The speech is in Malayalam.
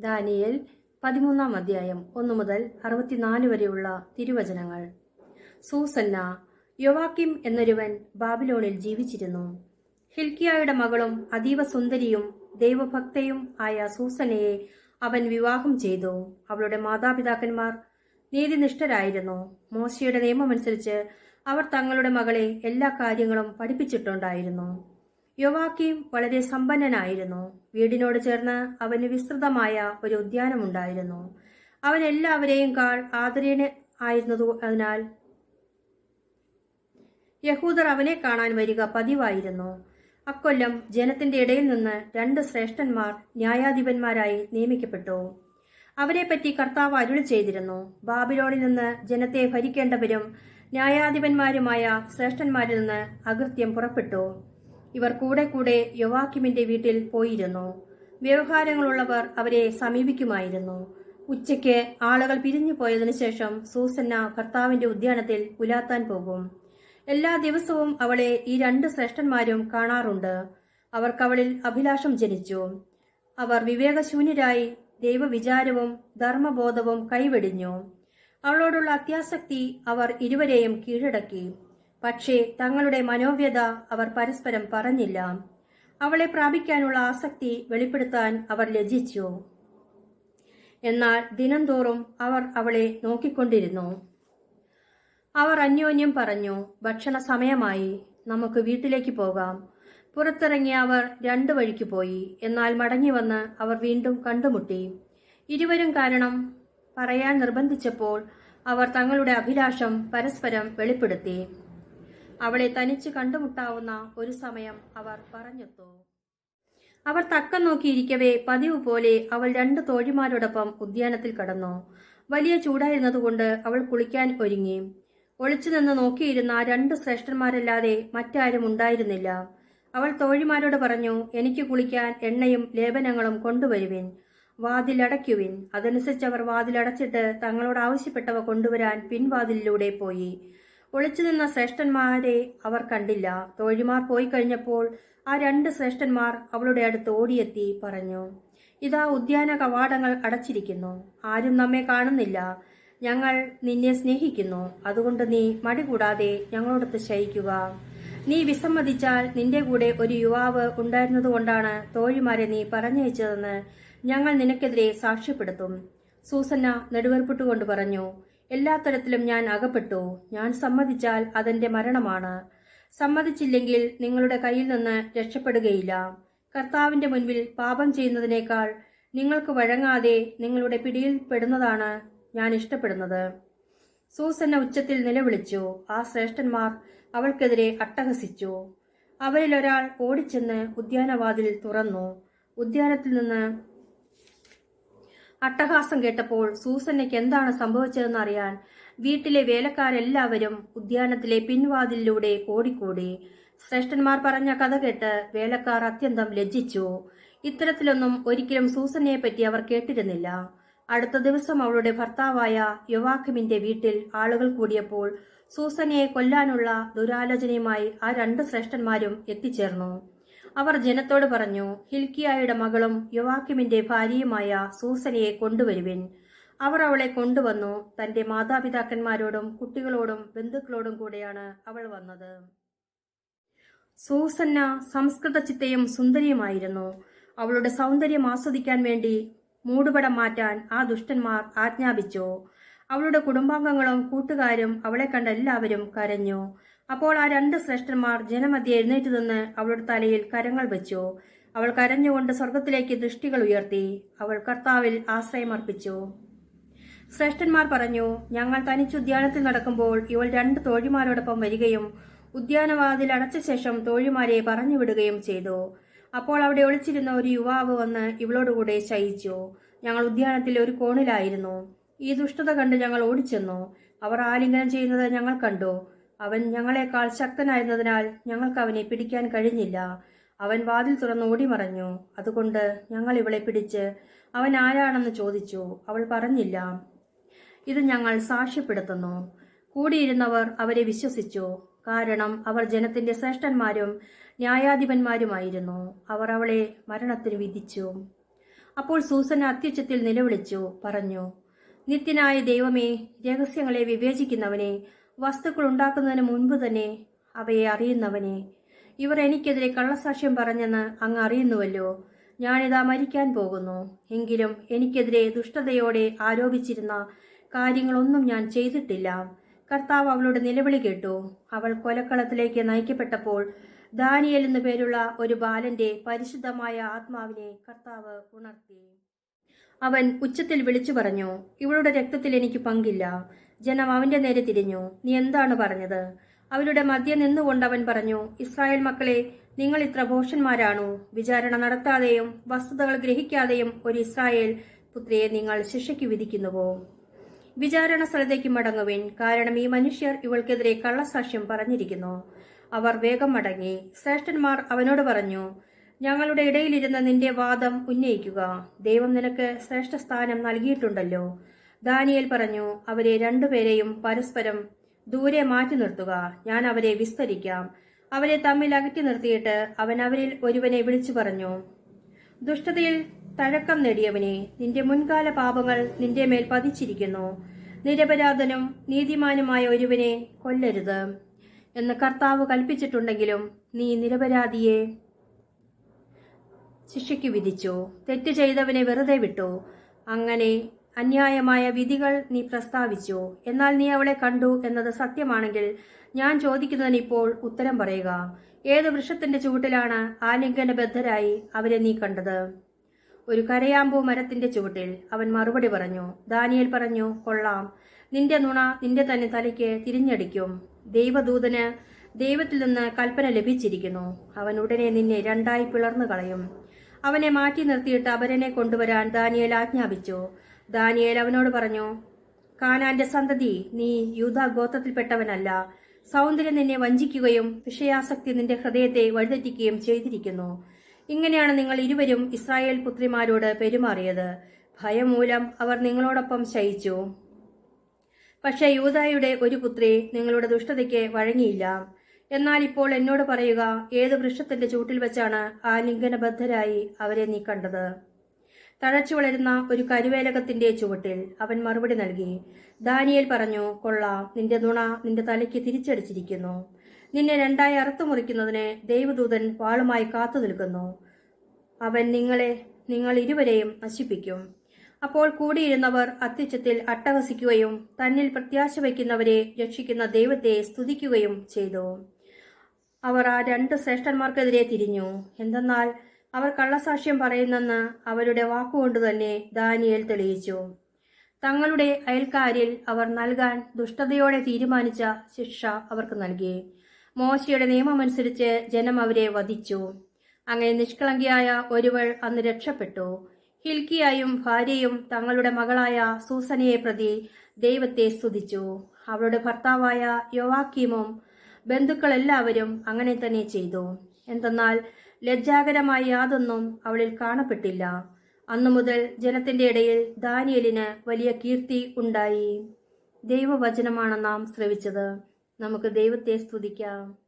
ദാനിയേൽ പതിമൂന്നാം അധ്യായം ഒന്നു മുതൽ അറുപത്തിനാല് വരെയുള്ള തിരുവചനങ്ങൾ. സൂസന്ന യൊവാക്കിം എന്നൊരുവൻ ബാബിലോണിൽ ജീവിച്ചിരുന്നു. ഹിൽക്കിയായുടെ മകളും അതീവ സുന്ദരിയും ദൈവഭക്തയും ആയ സൂസനയെ അവൻ വിവാഹം ചെയ്തു. അവളുടെ മാതാപിതാക്കന്മാർ നീതിനിഷ്ഠരായിരുന്നു. മോശയുടെ നിയമമനുസരിച്ച് അവർ തങ്ങളുടെ മകളെ എല്ലാ കാര്യങ്ങളും പഠിപ്പിച്ചിട്ടുണ്ടായിരുന്നു. യൊവാക്കീം വളരെ സമ്പന്നനായിരുന്നു. വീടിനോട് ചേർന്ന് അവന് വിസ്തൃതമായ ഒരു ഉദ്യാനമുണ്ടായിരുന്നു. അവൻ എല്ലാവരെയും കാൾ ആദരീണ ആയിരുന്നതു അതിനാൽ യഹൂദർ അവനെ കാണാൻ വരിക പതിവായിരുന്നു. അക്കൊല്ലം ജനത്തിന്റെ ഇടയിൽ നിന്ന് രണ്ട് ശ്രേഷ്ഠന്മാർ ന്യായാധിപന്മാരായി നിയമിക്കപ്പെട്ടു. അവരെപ്പറ്റി കർത്താവ് അരുളി ചെയ്തിരുന്നു. ബാബിലോണിൽ നിന്ന് ജനത്തെ ഭരിക്കേണ്ടവരും ന്യായാധിപന്മാരുമായ ശ്രേഷ്ഠന്മാരിൽ നിന്ന് അകൃത്യം പുറപ്പെട്ടു. ഇവർ കൂടെ കൂടെ യുവാക്കിമിന്റെ വീട്ടിൽ പോയിരുന്നു. വ്യവഹാരങ്ങളുള്ളവർ അവരെ സമീപിക്കുമായിരുന്നു. ഉച്ചയ്ക്ക് ആളുകൾ പിരിഞ്ഞു പോയതിനു ശേഷം സൂസന്ന ഭർത്താവിന്റെ ഉദ്യാനത്തിൽ ഉലാത്താൻ പോകും. എല്ലാ ദിവസവും അവളെ ഈ രണ്ട് ശ്രേഷ്ഠന്മാരും കാണാറുണ്ട്. അവർക്കവളിൽ അഭിലാഷം ജനിച്ചു. അവർ വിവേകശൂന്യരായി ദൈവവിചാരവും ധർമ്മബോധവും കൈവെടിഞ്ഞു. അവളോടുള്ള അത്യാസക്തി അവർ ഇരുവരെയും കീഴടക്കി. പക്ഷേ തങ്ങളുടെ മനോവ്യത അവർ പരസ്പരം പറഞ്ഞില്ല. അവളെ പ്രാപിക്കാനുള്ള ആസക്തി വെളിപ്പെടുത്താൻ അവർ ലജ്ജിച്ചു. എന്നാൽ ദിനംതോറും അവർ അവളെ നോക്കിക്കൊണ്ടിരുന്നു. അവർ അന്യോന്യം പറഞ്ഞു ഭക്ഷണ സമയമായി. നമുക്ക് വീട്ടിലേക്ക് പോകാം. പുറത്തിറങ്ങിയ അവർ രണ്ടു വഴിക്ക് പോയി. എന്നാൽ മടങ്ങി വന്ന് അവർ വീണ്ടും കണ്ടുമുട്ടി. ഇരുവരും കാരണം പറയാൻ നിർബന്ധിച്ചപ്പോൾ അവർ തങ്ങളുടെ അഭിലാഷം പരസ്പരം വെളിപ്പെടുത്തി. അവളെ തനിച്ച് കണ്ടുമുട്ടാവുന്ന ഒരു സമയം അവർ പറഞ്ഞെത്തു. അവർ തക്കം നോക്കിയിരിക്കവേ പതിവ് പോലെ അവൾ രണ്ട് തോഴിമാരോടൊപ്പം ഉദ്യാനത്തിൽ കടന്നു. വലിയ ചൂടായിരുന്നതുകൊണ്ട് അവൾ കുളിക്കാൻ ഒരുങ്ങി. ഒളിച്ചു നിന്ന് നോക്കിയിരുന്ന രണ്ട് ശ്രേഷ്ഠന്മാരല്ലാതെ മറ്റാരും ഉണ്ടായിരുന്നില്ല. അവൾ തോഴിമാരോട് പറഞ്ഞു എനിക്ക് കുളിക്കാൻ എണ്ണയും ലേപനങ്ങളും കൊണ്ടുവരുവിൻ വാതിലടയ്ക്കുവിൻ. അതനുസരിച്ച് അവർ വാതിലടച്ചിട്ട് തങ്ങളോട് ആവശ്യപ്പെട്ടവ കൊണ്ടുവരാൻ പിൻവാതിലിലൂടെ പോയി. ഒളിച്ചു നിന്ന ശ്രേഷ്ഠന്മാരെ അവർ കണ്ടില്ല. തോഴിമാർ പോയി കഴിഞ്ഞപ്പോൾ ആ രണ്ട് ശ്രേഷ്ഠന്മാർ അവളുടെ അടുത്ത് ഓടിയെത്തി പറഞ്ഞു ഇതാ ഉദ്യാന കവാടങ്ങൾ അടച്ചിരിക്കുന്നു. ആരും നമ്മെ കാണുന്നില്ല. ഞങ്ങൾ നിന്നെ സ്നേഹിക്കുന്നു. അതുകൊണ്ട് നീ മടി കൂടാതെ ഞങ്ങളോടൊത്ത് ശയിക്കുക. നീ വിസമ്മതിച്ചാൽ നിന്റെ കൂടെ ഒരു യുവാവ് ഉണ്ടായിരുന്നതുകൊണ്ടാണ് തോഴിമാരെ നീ പറഞ്ഞയച്ചതെന്ന് ഞങ്ങൾ നിനക്കെതിരെ സാക്ഷ്യപ്പെടുത്തും. സൂസന്ന നെടുവേർപ്പിട്ടുകൊണ്ട് പറഞ്ഞു എല്ലാ തരത്തിലും ഞാൻ അകപ്പെട്ടു. ഞാൻ സമ്മതിച്ചാൽ അതെന്റെ മരണമാണ്. സമ്മതിച്ചില്ലെങ്കിൽ നിങ്ങളുടെ കയ്യിൽ നിന്ന് രക്ഷപ്പെടുകയില്ല. കർത്താവിന്റെ മുൻപിൽ പാപം ചെയ്യുന്നതിനേക്കാൾ നിങ്ങൾക്ക് വഴങ്ങാതെ നിങ്ങളുടെ പിടിയിൽപ്പെടുന്നതാണ് ഞാൻ ഇഷ്ടപ്പെടുന്നത്. സൂസന്ന ഉച്ചത്തിൽ നിലവിളിച്ചു. ആ ശ്രേഷ്ഠന്മാർ അവൾക്കെതിരെ അട്ടഹസിച്ചു. അവരിലൊരാൾ ഓടിച്ചെന്ന് ഉദ്യാനവാതിൽ തുറന്നു. ഉദ്യാനത്തിൽ നിന്ന് അട്ടഹാസം കേട്ടപ്പോൾ സൂസന്നയ്ക്ക് എന്താണ് സംഭവിച്ചതെന്ന് അറിയാൻ വീട്ടിലെ വേലക്കാരെല്ലാവരും ഉദ്യാനത്തിലെ പിൻവാതിലിലൂടെ ഓടിക്കൂടി. ശ്രേഷ്ഠന്മാർ പറഞ്ഞ കഥ കേട്ട് വേലക്കാർ അത്യന്തം ലജ്ജിച്ചു. ഇത്തരത്തിലൊന്നും ഒരിക്കലും സൂസന്നയെ പറ്റി അവർ കേട്ടിരുന്നില്ല. അടുത്ത ദിവസം അവളുടെ ഭർത്താവായ യുവാക്കിമിന്റെ വീട്ടിൽ ആളുകൾ കൂടിയപ്പോൾ സൂസനയെ കൊല്ലാനുള്ള ദുരാലോചനയുമായി ആ രണ്ട് ശ്രേഷ്ഠന്മാരും എത്തിച്ചേർന്നു. അവർ ജനത്തോട് പറഞ്ഞു ഹിൽക്കിയായുടെ മകളും യുവാക്കിമിന്റെ ഭാര്യയുമായ സൂസനയെ കൊണ്ടുവരുവിൻ. അവർ അവളെ കൊണ്ടുവന്നു. തന്റെ മാതാപിതാക്കന്മാരോടും കുട്ടികളോടും ബന്ധുക്കളോടും കൂടെയാണ് അവൾ വന്നത്. സൂസന്ന സംസ്കൃത ചിത്തയും സുന്ദരിയുമായിരുന്നു. അവളുടെ സൗന്ദര്യം ആസ്വദിക്കാൻ വേണ്ടി മൂടുപടം മാറ്റാൻ ആ ദുഷ്ടന്മാർ ആജ്ഞാപിച്ചു. അവളുടെ കുടുംബാംഗങ്ങളും കൂട്ടുകാരും അവളെ കണ്ട എല്ലാവരും കരഞ്ഞു. അപ്പോൾ ആ രണ്ട് ശ്രേഷ്ഠന്മാർ ജനമധ്യ എഴുന്നേറ്റ് നിന്ന് അവളുടെ തലയിൽ കരങ്ങൾ വെച്ചു. അവൾ കരഞ്ഞുകൊണ്ട് സ്വർഗത്തിലേക്ക് ദൃഷ്ടികൾ ഉയർത്തി. അവൾ കർത്താവിൽ ആശ്രയമർപ്പിച്ചു ശ്രേഷ്ഠന്മാർ പറഞ്ഞു ഞങ്ങൾ തനിച്ച് ഉദ്യാനത്തിൽ നടക്കുമ്പോൾ ഇവൾ രണ്ട് തോഴിമാരോടൊപ്പം വരികയും ഉദ്യാനവാതിൽ അടച്ച ശേഷം തോഴിമാരെ പറഞ്ഞുവിടുകയും ചെയ്തു. അപ്പോൾ അവിടെ ഒളിച്ചിരുന്ന ഒരു യുവാവ് വന്ന് ഇവളോടുകൂടെ ശയിച്ചു. ഞങ്ങൾ ഉദ്യാനത്തിൽ ഒരു കോണിലായിരുന്നു. ഈ ദുഷ്ടത കണ്ട് ഞങ്ങൾ ഓടിച്ചെന്നു. അവർ ആലിംഗനം ചെയ്യുന്നത് ഞങ്ങൾ കണ്ടു. അവൻ ഞങ്ങളെക്കാൾ ശക്തനായിരുന്നതിനാൽ ഞങ്ങൾക്ക് അവനെ പിടിക്കാൻ കഴിഞ്ഞില്ല. അവൻ വാതിൽ തുറന്ന് ഓടിമറഞ്ഞു. അതുകൊണ്ട് ഞങ്ങൾ ഇവളെ പിടിച്ച് അവൻ ആരാണെന്ന് ചോദിച്ചു. അവൾ പറഞ്ഞില്ല. ഇത് ഞങ്ങൾ സാക്ഷ്യപ്പെടുത്തുന്നു. കൂടിയിരുന്നവർ അവരെ വിശ്വസിച്ചു. കാരണം അവർ ജനത്തിന്റെ ശ്രേഷ്ഠന്മാരും ന്യായാധിപന്മാരുമായിരുന്നു. അവർ അവളെ മരണത്തിന് വിധിച്ചു. അപ്പോൾ സൂസൻ അത്യുച്ചത്തിൽ നിലവിളിച്ചു പറഞ്ഞു നിത്യനായ ദൈവമേ രഹസ്യങ്ങളെ വിവേചിക്കുന്നവനെ വസ്തുക്കൾ ഉണ്ടാക്കുന്നതിന് മുൻപ് തന്നെ അവയെ അറിയുന്നവനെ. ഇവർ എനിക്കെതിരെ കള്ളസാക്ഷ്യം പറഞ്ഞെന്ന് അങ്ങ് അറിയുന്നുവല്ലോ. ഞാനിതാ മരിക്കാൻ പോകുന്നു. എങ്കിലും എനിക്കെതിരെ ദുഷ്ടതയോടെ ആരോപിച്ചിരുന്ന കാര്യങ്ങളൊന്നും ഞാൻ ചെയ്തിട്ടില്ല. കർത്താവ് അവളുടെ നിലവിളി കേട്ടു. അവൾ കൊലക്കളത്തിലേക്ക് നയിക്കപ്പെട്ടപ്പോൾ ദാനിയൽ എന്നു പേരുള്ള ഒരു ബാലന്റെ പരിശുദ്ധമായ ആത്മാവിനെ കർത്താവ് ഉണർത്തി. അവൻ ഉച്ചത്തിൽ വിളിച്ചു പറഞ്ഞു ഇവളുടെ രക്തത്തിൽ എനിക്ക് പങ്കില്ല. ജനം അവന്റെ നേരെ തിരിഞ്ഞു. നീ എന്താണ് പറഞ്ഞത്? അവരുടെ മധ്യ നിന്നുകൊണ്ട് അവൻ പറഞ്ഞു ഇസ്രായേൽ മക്കളെ നിങ്ങൾ ഇത്ര ഭോഷന്മാരാണോ. വിചാരണ നടത്താതെയും വസ്തുതകൾ ഗ്രഹിക്കാതെയും ഒരു ഇസ്രായേൽ പുത്രിയെ നിങ്ങൾ ശിക്ഷയ്ക്ക് വിധിക്കുന്നുവോ? വിചാരണ സ്ഥലത്തേക്ക് മടങ്ങുവിൻ. കാരണം ഈ മനുഷ്യർ ഇവൾക്കെതിരെ കള്ളസാക്ഷ്യം പറഞ്ഞിരിക്കുന്നു. അവർ വേഗം മടങ്ങി. ശ്രേഷ്ഠന്മാർ അവനോട് പറഞ്ഞു ഞങ്ങളുടെ ഇടയിലിരുന്ന നിന്റെ വാദം ഉന്നയിക്കുക. ദൈവം നിനക്ക് ശ്രേഷ്ഠ സ്ഥാനം നൽകിയിട്ടുണ്ടല്ലോ. ദാനിയേൽ പറഞ്ഞു അവരെ രണ്ടുപേരെയും പരസ്പരം ദൂരെ മാറ്റി നിർത്തുക. ഞാൻ അവരെ വിസ്തരിക്കാം. അവരെ തമ്മിൽ അകറ്റി നിർത്തിയിട്ട് അവൻ അവരിൽ ഒരുവനെ വിളിച്ചു പറഞ്ഞു ദുഷ്ടതയിൽ തഴക്കം നേടിയവനെ. നിന്റെ മുൻകാല പാപങ്ങൾ നിന്റെ മേൽ പതിച്ചിരിക്കുന്നു. നിരപരാധനും നീതിമാനുമായ ഒരുവനെ കൊല്ലരുത്. എന്ന് കർത്താവ് കൽപ്പിച്ചിട്ടുണ്ടെങ്കിലും നീ നിരപരാധിയെ ശിക്ഷയ്ക്ക് വിധിച്ചു. തെറ്റ് ചെയ്തവനെ വെറുതെ വിട്ടു. അങ്ങനെ അന്യായമായ വിധികൾ നീ പ്രസ്താവിച്ചു. എന്നാൽ നീ അവളെ കണ്ടു എന്നത് സത്യമാണെങ്കിൽ ഞാൻ ചോദിക്കുന്നതിന് ഇപ്പോൾ ഉത്തരം പറയുക. ഏത് വൃക്ഷത്തിന്റെ ചുവട്ടിലാണ് ആലിംഗനബദ്ധരായി അവരെ നീ കണ്ടത്? ഒരു കരയാമ്പൂ മരത്തിന്റെ ചുവട്ടിൽ അവൻ മറുപടി പറഞ്ഞു. ദാനിയൽ പറഞ്ഞു കൊള്ളാം. നിന്റെ നുണ നിന്റെ തന്നെ തലയ്ക്ക് തിരിഞ്ഞടിക്കും. ദൈവദൂതന് ദൈവത്തിൽ നിന്ന് കൽപ്പന ലഭിച്ചിരിക്കുന്നു. അവൻ ഉടനെ നിന്നെ രണ്ടായി പിളർന്നു കളയും അവനെ മാറ്റി നിർത്തിയിട്ട് അപരനെ കൊണ്ടുവരാൻ ദാനിയൽ ആജ്ഞാപിച്ചു. ദാനിയേൽ അവനോട് പറഞ്ഞു കാനാന്റെ സന്തതി നീ യൂത ഗോത്രത്തിൽപ്പെട്ടവനല്ല സൗന്ദര്യം നിന്നെ വഞ്ചിക്കുകയും വിഷയാസക്തി നിന്റെ ഹൃദയത്തെ വഴിതെറ്റിക്കുകയും ചെയ്തിരിക്കുന്നു. ഇങ്ങനെയാണ് നിങ്ങൾ ഇരുവരും ഇസ്രായേൽ പുത്രിമാരോട് പെരുമാറിയത്. ഭയം മൂലം അവർ നിങ്ങളോടൊപ്പം ശയിച്ചു. പക്ഷേ യൂതായുടെ ഒരു പുത്രി നിങ്ങളുടെ ദുഷ്ടതയ്ക്ക് വഴങ്ങിയില്ല. എന്നാൽ ഇപ്പോൾ എന്നോട് പറയുക ഏത് വൃക്ഷത്തിന്റെ ചൂട്ടിൽ വെച്ചാണ് ആ ലിംഗനബദ്ധരായി അവരെ നീ കണ്ടത്? തഴച്ചു വളരുന്ന ഒരു കരുവേലകത്തിന്റെ ചുവട്ടിൽ അവൻ മറുപടി നൽകി. ദാനിയേൽ പറഞ്ഞു കൊള്ള. നിന്റെ നുണ നിന്റെ തലയ്ക്ക് തിരിച്ചടിച്ചിരിക്കുന്നു. നിന്നെ രണ്ടായി അറുത്തു മുറിക്കുന്നതിന് ദൈവദൂതൻ വാളുമായി കാത്തു നിൽക്കുന്നു. അവൻ നിങ്ങളെ നിങ്ങൾ ഇരുവരെയും നശിപ്പിക്കും. അപ്പോൾ കൂടിയിരുന്നവർ അത്യുച്ചത്തിൽ അട്ടഹസിക്കുകയും തന്നിൽ പ്രത്യാശ വയ്ക്കുന്നവരെ രക്ഷിക്കുന്ന ദൈവത്തെ സ്തുതിക്കുകയും ചെയ്തു. അവർ ആ രണ്ട് ശ്രേഷ്ഠന്മാർക്കെതിരെ തിരിഞ്ഞു. എന്തെന്നാൽ അവർ കള്ളസാക്ഷ്യം പറയുന്നെന്ന് അവരുടെ വാക്കുകൊണ്ട് തന്നെ ദാനിയേൽ തെളിയിച്ചു. തങ്ങളുടെ അയൽക്കാരിൽ അവർ നൽകാൻ ദുഷ്ടതയോടെ തീരുമാനിച്ച ശിക്ഷ അവർക്ക് നൽകി. മോശയുടെ നിയമമനുസരിച്ച് ജനം അവരെ വധിച്ചു. അങ്ങനെ നിഷ്കളങ്കിയായ ഒരുവൾ അന്ന് രക്ഷപ്പെട്ടു. ഹിൽക്കിയായും ഭാര്യയും തങ്ങളുടെ മകളായ സൂസനയെ പ്രതി ദൈവത്തെ സ്തുതിച്ചു. അവളുടെ ഭർത്താവായ യോവാക്കീമും ബന്ധുക്കളെല്ലാവരും അങ്ങനെ തന്നെ ചെയ്തു. എന്തെന്നാൽ ലജ്ജാകരമായ യാതൊന്നും അവളിൽ കാണപ്പെട്ടില്ല. അന്നു മുതൽ ജനത്തിന്റെ ഇടയിൽ ദാനിയലിന് വലിയ കീർത്തി ഉണ്ടായി. ദൈവവചനമാണ് നാം ശ്രവിച്ചത്. നമുക്ക് ദൈവത്തെ സ്തുതിക്കാം.